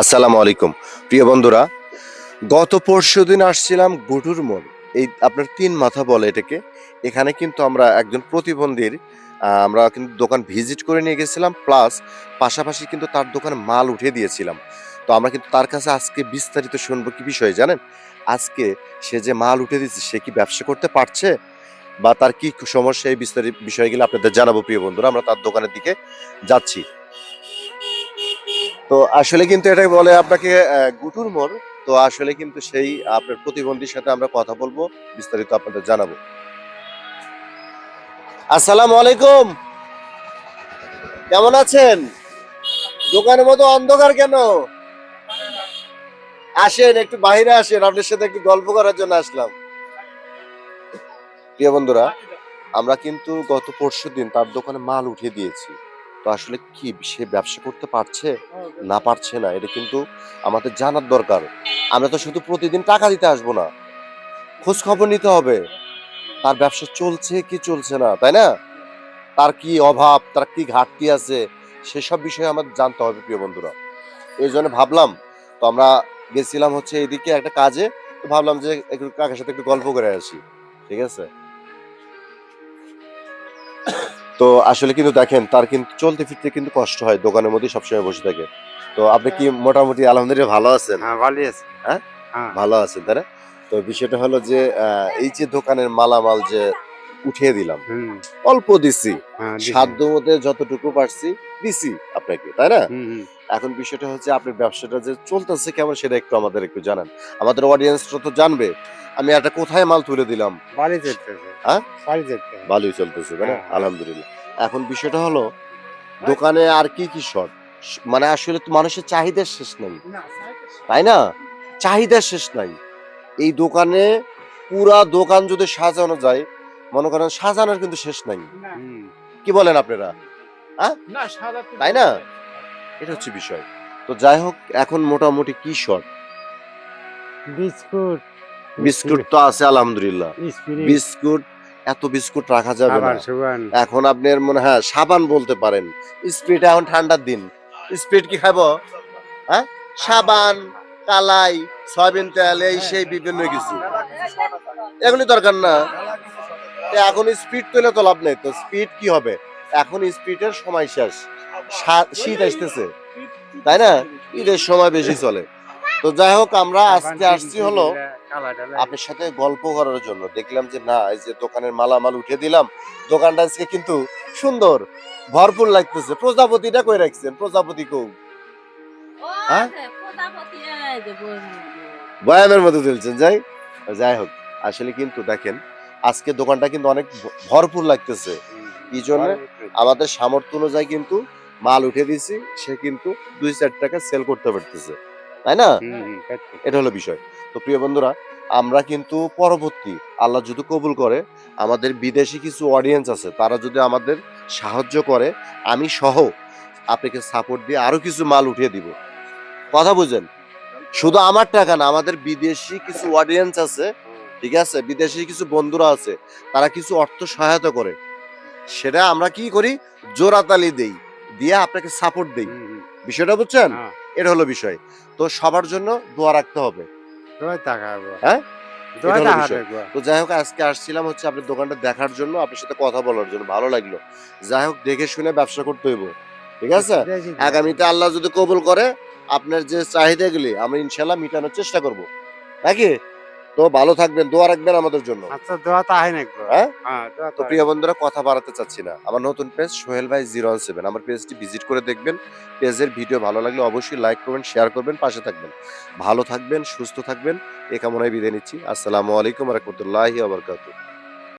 আসসালামু আলাইকুম। প্রিয় বন্ধুরা, গত পরশু দিন আসছিলাম গুটুর মোড়। এই আপনার তিন মাথা বলে এটাকে। এখানে কিন্তু আমরা একজন প্রতিবন্ধীর আমরা কিন্তু দোকান ভিজিট করে নিয়ে গেছিলাম, প্লাস পাশাপাশি কিন্তু তার দোকানে মাল উঠিয়ে দিয়েছিলাম। তো আমরা কিন্তু তার কাছে আজকে বিস্তারিত শুনব কি বিষয়ে, জানেন? আজকে সে যে মাল উঠে দিচ্ছে সে কি ব্যবসা করতে পারছে? বা তার কি সমস্যা, এই বিস্তারিত বিষয়গুলো আপনাদের জানাব, প্রিয় বন্ধুরা। আমরা তার দোকানের দিকে যাচ্ছি। তো আসলে কিন্তু এটা বলে আপনাকে গুটুর মোড়। তো আসলে কিন্তু সেই আপনার প্রতিবন্ধীর সাথে আমরা কথা বলব, বিস্তারিত আপনাদের জানাব। আসসালাম আলাইকুম। কেমন আছেন? দোকানের মতো অন্ধকার কেন? আসেন, একটু বাইরে আসেন, আপনার সাথে একটু গল্প করার জন্য আসলাম। প্রিয় বন্ধুরা, আমরা কিন্তু গত পরশু দিন তার দোকানে মাল উঠিয়ে দিয়েছি। তো আসলে কি সে ব্যবসা করতে পারছে? না পারছে না এটা কিন্তু আমাদের জানার দরকার। আমরা তো শুধু প্রতিদিন টাকা দিতে আসব না। খোঁজ খবর নিতে হবে। তার ব্যবসা চলছে কি চলছে না তাই না? তার কি অভাব তার কি ঘাটতি আছে সেসব বিষয়ে আমাদের জানতে হবে প্রিয় বন্ধুরা। এই জন্য ভাবলাম তো আমরা গেছিলাম হচ্ছে এদিকে একটা কাজে তো ভাবলাম যে একটু কাকার সাথে একটু গল্প করে আসি। ঠিক আছে? তো আসলে কিন্তু দেখেন তার কিন্তু চলতে ফিরতে কিন্তু কষ্ট হয় দোকানের মধ্যে সবসময় বসে থাকে। তো আপনি কি মোটামুটি আলহামদুলিল্লাহ ভালো আছেন? হ্যাঁ ভালোই আছে। হ্যাঁ? হ্যাঁ। ভালো আছেন তাই তো বিষয়টা হলো যে আহ, এই যে দোকানের মালামাল যে উঠিয়ে দিলাম। অল্প দিছি। হ্যাঁ সাধ্য মধ্যে যতটুকু পারছি দিছি আপনাকে তাই না। এখন বিষয়টা হচ্ছে আপনার ব্যবসাটা যে চলতেছে কেমন সেটা একটু আমাদের একটু জানান। আমাদের অডিয়েন্সরা তো জানবে আমি একটা কোথায় মাল তুলে দিলাম? ভালোই চলতেছে। হ্যাঁ? ভালোই চলতেছে। ভালোই তাই না? হ্যাঁ। আলহামদুলিল্লাহ। এখন বিষয়টা হলো দোকানে আর কি কি শর্ট? মানে আসলে তো মানুষের চাহিদার শেষ নাই। তাই না? চাহিদার শেষ নাই। এই দোকানে পুরা দোকান যদি সাজানো যায় মনে করেন সাজানোর কিন্তু শেষ নাই। কি বলেন আপনারা? তাই না? এটা হচ্ছে বিষয়। তো যাই হোক এখন মোটামুটি কি শর্ট বিস্কুট। বিস্কুট তো আছে আলহামদুলিল্লাহ। বিস্কুট। এত বিস্কুট রাখা যাবে না। এখন আপনার মনে হয় সাবান বলতে পারেন। স্প্রিট এখন ঠান্ডার দিন। স্প্রিট কি খাব? হ্যাঁ? সাবান কালাই সয়াবিন তেল এই সেই বিভিন্ন কিছু। এগুলি দরকার না। এখন স্পিড তুলে তো লাভ নেই। তো স্পিড কি হবে? এখন স্পিডের সময় শেষ। শীত আসতেছে। তাই না? ঈদের সময় বেশি চলে। তো যাই হোক আমরা আজকে আসছি হলো আপনার সাথে গল্প করার জন্য। দেখলাম যে না এই যে দোকানের মালামাল উঠে দিলাম। দোকানটা আজকে কিন্তু সুন্দর ভরপুর লাগতেছে। প্রজাপতিটা কই রাখছেন? প্রজাপতি কৌ হ্যাঁ? বয়ামের মধ্যে তুলছেন যাই। যাই হোক আসলে কিন্তু দেখেন আজকে দোকানটা কিন্তু অনেক ভরপুর লাগতেছে। এই জন্য? আমাদের সামর্থ্য অনুযায়ী কিন্তু মাল উঠে দিছি সে কিন্তু দুই চার টাকা সেল করতে পারতেছে। তাই না? এটা হলো বিষয়। তো প্রিয় বন্ধুরা আমরা কিন্তু পরবর্তী আল্লাহ যদি কবুল করে আমাদের বিদেশি কিছু অডিয়েন্স আছে তারা যদি আমাদের সাহায্য করে আমি সহ আপনাকে সাপোর্ট দিয়ে আরও কিছু মাল উঠিয়ে দিব। কথা বুঝেন শুধু আমার টাকা না আমাদের বিদেশি কিছু অডিয়েন্স আছে ঠিক আছে? বিদেশি কিছু বন্ধুরা আছে তারা কিছু অর্থ সহায়তা করে। সেটা আমরা কি করি? জোরাতালি দেই দিয়ে আপনাকে সাপোর্ট দেই। বিষয়টা বুঝছেন? এটা হলো বিষয়। তো সবার জন্য দোয়া রাখতে হবে। হ্যাঁ? তো যাই হোক আজকে আসছিলাম হচ্ছে আপনার দোকানটা দেখার জন্য আপনার সাথে কথা বলার জন্য। ভালো লাগল। যাই হোক দেখে শুনে ব্যবসা করতে হইব। ঠিক আছে? আগামীতে আল্লাহ যদি কবুল করে আপনার যে চাহিদাগুলি আমরা ইনশাল্লাহ মিটানোর চেষ্টা করব। নাকি? তো ভালো থাকবেন দোয়া রাখবেন আমাদের জন্য। আচ্ছা দোয়া তো আহে নাকি হ্যাঁ? হ্যাঁ তো প্রিয় বন্ধুরা কথা বাড়াতে চাচ্ছি না। আমার নতুন পেজ সোহেল ভাই জিরো ওয়ান সেভেন। আমার পেজটি ভিজিট করে দেখবেন। পেজের ভিডিও ভালো লাগলে অবশ্যই লাইক করবেন শেয়ার করবেন পাশে থাকবেন। ভালো থাকবেন সুস্থ থাকবেন। এ কামনায় বিদায় নিচ্ছি। আসসালামু আলাইকুম রহমতুল্লাহি আবরকাতুহ